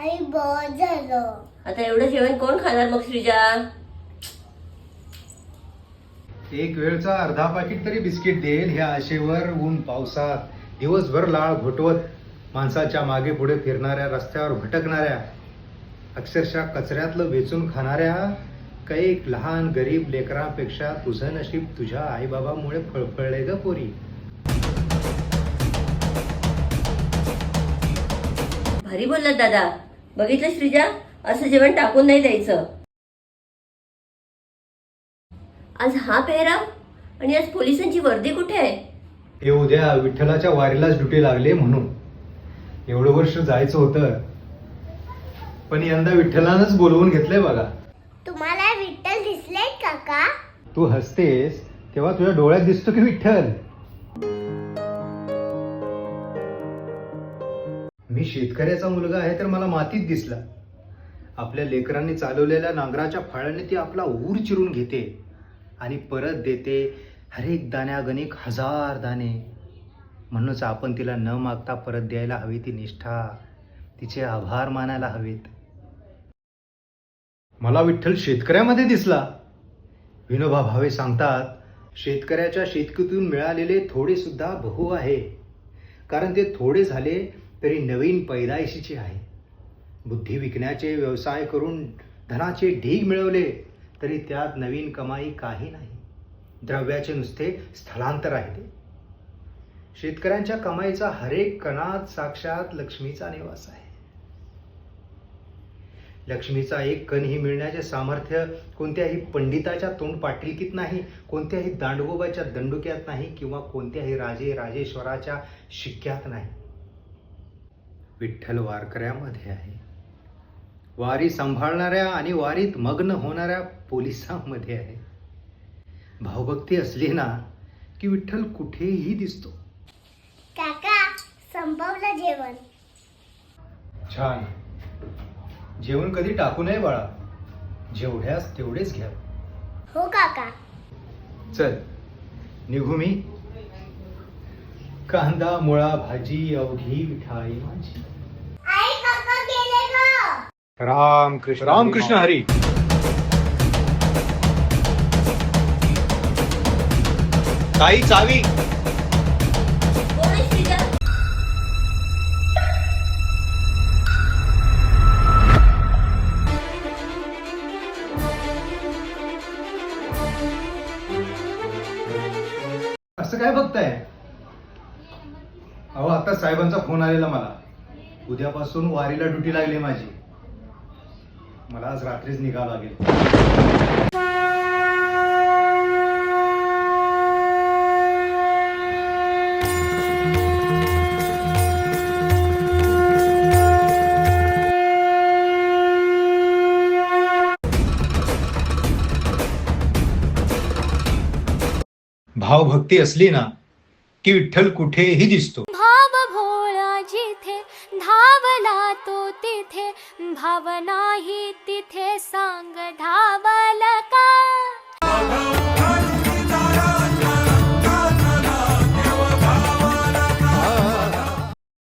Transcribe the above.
आई बहुत झालं. आता एवढं जेवण कोण खाणार मग श्रीजा? एक वेळचा अर्धा पाकिट तरी बिस्किट देईल ह्या आशेवर ऊन पावसात. दिवसभर लाळ घोटवत माणसाच्या मागे पुढे फिरणाऱ्या रस्त्यावर भटकणाऱ्या अक्षरशः कचऱ्यातलं वेचून खाणाऱ्या कैक लहान गरीब लेकरांपेक्षा तुझं नशीब तुझ्या आईबाबामुळे फळफळले ग पोरी. भारी बोललात दादा. बघितलं श्रीजा? असं जेवण टाकून नाही द्यायचं. आज हा पेहराव? आणि आज पोलिसांची वर्दी कुठे आहे? हे उद्या विठ्ठलाच्या वारीलाच ड्युटी लागले म्हणून. एवढं वर्ष जायचं होतं. पण यंदा विठ्ठलानंच बोलवून घेतलंय बघा. तुम्हाला विठ्ठल दिसले काका तू हसतेस तेव्हा तुझ्या डोळ्यात दिसतो की विठ्ठल. मी शेतकऱ्याचा मुलगा आहे तर मला मातीत दिसला. आपल्या लेकरांनी चालवलेल्या नांगराच्या फाळाने ती आपला ऊर चिरून घेते आणि परत देते हरेक दाण्यागणिक हजार दाणे. म्हणूनच आपण तिला न मागता परत द्यायला हवी ती निष्ठा तिचे आभार मानायला हवेत. मला विठ्ठल शेतकऱ्यामध्ये दिसला. विनोबा भावे सांगतात शेतकऱ्याच्या शेतकीतून मिळालेले थोडे सुद्धा बहु आहे. कारण ते थोडे झाले तरी नवीन पैदाइशीचे आहे. बुद्धी विकण्याचे व्यवसाय करून धनाचे ढीग मिळवले तरी त्यात नवीन कमाई काही नाही. द्रव्याचे नुसते स्थलांतर आहे ते शेतकऱ्यांच्या कमाईचा हरेक कणात साक्षात लक्ष्मीचा निवास आहे. लक्ष्मीचा एक कणही मिळण्याचे सामर्थ्य कोणत्याही पंडिताच्या तोंड पाटलिकीत नाही कोणत्याही दांडगोबाच्या दंडुक्यात नाही किंवा कोणत्याही राजे राजेश्वराच्या शिक्क्यात नाही. विठ्ठल वारकऱ्यामध्ये आहे. वारी सांभाळणाऱ्या आणि वारीत मग्न होणाऱ्या पोलिसांमध्ये आहे. भावभक्ती असली ना की विठ्ठल कुठेही दिसतो. काका संपवलं जेवण. छान. जेवण कधी टाकू नये बाळा. जेवढ्यास तेवढेच घ्या. हो काका. चल निघू मी. कांदा मुळा भाजी अवघी मिठाई माझी. रामकृष्ण रामकृष्ण हरी। ताई चावी। असं काय बघताय? अहो आता साहेबांचा फोन आलेला मला. उद्यापासून वारीला ड्युटी लागली माझी. मला आज रात्रीच निघावं लागेल. भावभक्ती असली ना की विठ्ठल कुठेही दिसतो. धावला तो तिथे भावनाही तिथे सांग धावल का?